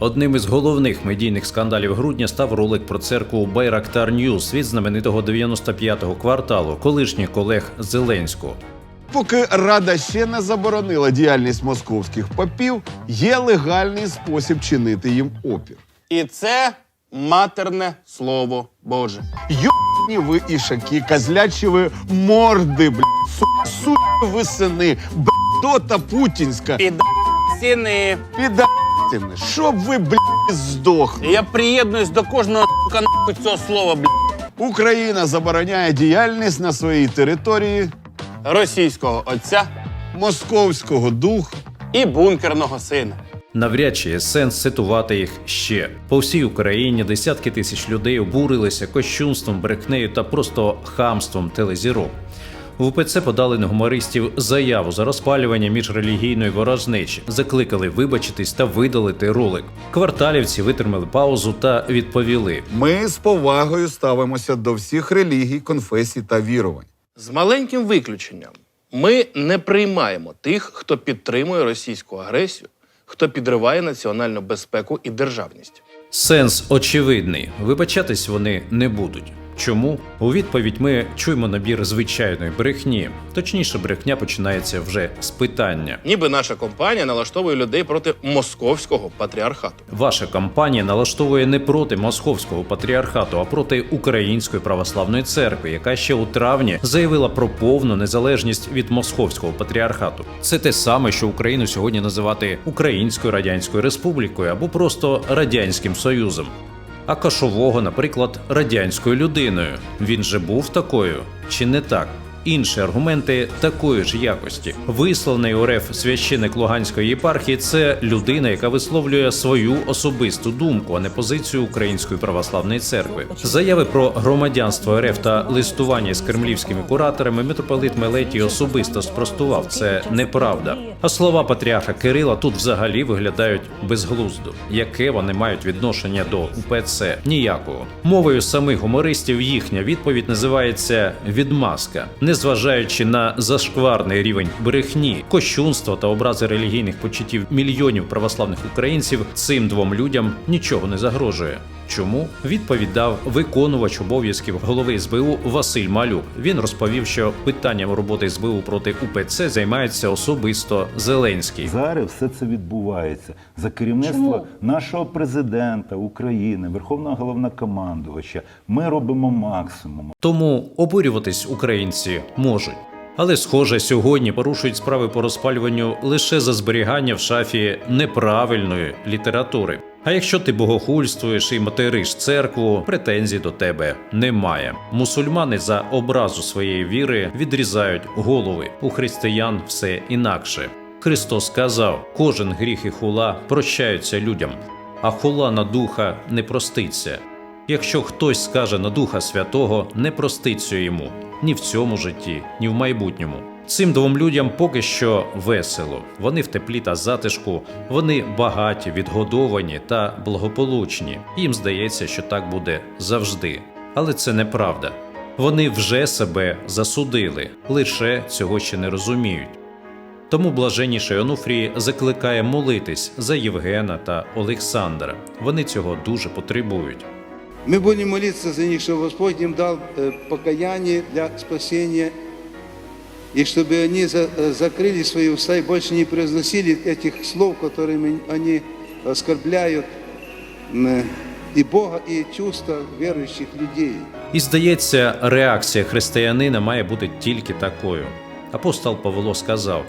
Одним із головних медійних скандалів грудня став ролик про церкву Байрактар Ньюс від знаменитого 95-го кварталу колишніх колег Зеленського. Поки Рада ще не заборонила діяльність московських попів, є легальний спосіб чинити їм опір. І це матерне слово Боже. Йобні ви ішаки, козлячі ви морди, бля, су, су ви сини, бдота путінська, Піда сіни. Піда**тіни, щоб ви, бля, здохли. Я приєднуюсь до кожного сука, нахуй цього слова, бля. Україна забороняє діяльність на своїй території Російського отця московського духу. і бункерного сина. Навряд чи є сенс цитувати їх ще по всій Україні. Десятки тисяч людей обурилися кощунством, брехнею та просто хамством телезірок. В УПЦ подали на гумористів заяву за розпалювання міжрелігійної ворожнечі, закликали вибачитись та видалити ролик. Кварталівці витримали паузу та відповіли: Ми з повагою ставимося до всіх релігій, конфесій та вірувань. З маленьким виключенням ми не приймаємо тих, хто підтримує російську агресію, хто підриває національну безпеку і державність. Сенс очевидний. Вибачатись вони не будуть. Чому? У відповідь ми чуємо набір звичайної брехні. Точніше, брехня починається вже з питання. Ніби наша компанія налаштовує людей проти московського патріархату. Ваша кампанія налаштовує не проти московського патріархату, а проти Української православної церкви, яка ще у травні заявила про повну незалежність від московського патріархату. Це те саме, що Україну сьогодні називати Українською Радянською Республікою або просто Радянським Союзом. А кашового, наприклад, радянською людиною. Він же був такою, чи не так? Інші аргументи такої ж якості. Висланий у РФ священик Луганської єпархії це людина, яка висловлює свою особисту думку, а не позицію Української православної церкви. Заяви про громадянство РФ та листування з кремлівськими кураторами митрополит Мелетій особисто спростував. Це неправда. А слова патріарха Кирила тут взагалі виглядають безглуздо. Яке вони мають відношення до УПЦ? Ніякого. Мовою самих гумористів їхня відповідь називається відмазка, незважаючи на зашкварний рівень брехні, кощунства та образи релігійних почуттів мільйонів православних українців. Цим двом людям нічого не загрожує. Чому відповідь дав виконувач обов'язків голови СБУ Василь Малюк? Він розповів, що питанням роботи СБУ проти УПЦ займається особисто Зеленський. Зараз все це відбувається за керівництва нашого президента України, Верховного головнокомандувача. Ми робимо максимум. Тому обурюватись українці можуть. Але, схоже, сьогодні порушують справи по розпалюванню лише за зберігання в шафі неправильної літератури. А якщо ти богохульствуєш і материш церкву, претензій до тебе немає. Мусульмани за образу своєї віри відрізають голови. У християн все інакше. Христос сказав: кожен гріх і хула прощаються людям, а хула на духа не проститься. Якщо хтось скаже на Духа Святого, не проститься йому ні в цьому житті, ні в майбутньому. Цим двом людям поки що весело. Вони в теплі та затишку, вони багаті, відгодовані та благополучні. Їм здається, що так буде завжди. Але це неправда. Вони вже себе засудили, лише цього ще не розуміють. Тому блаженніший Онуфрій закликає молитись за Євгена та Олександра. Вони цього дуже потребують. Мы будем молиться за них, чтобы Господь им дал э, покаяние для спасения, и чтобы они за- э, закрыли свои уста и больше не произносили этих слов, которыми они оскорбляют м, и Бога, и чувства верующих людей. І здається, реакція християнина має бути тільки такою. Апостол Павло сказав: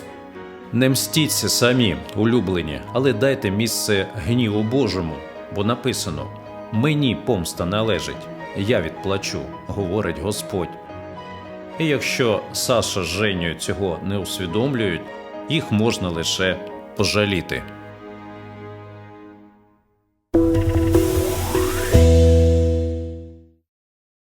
Не мстіться самі, улюблені, але дайте місце гніву Божому, бо написано: Мені помста належить, я відплачу, говорить Господь. І якщо Саша з Женєю цього не усвідомлюють, їх можна лише пожаліти.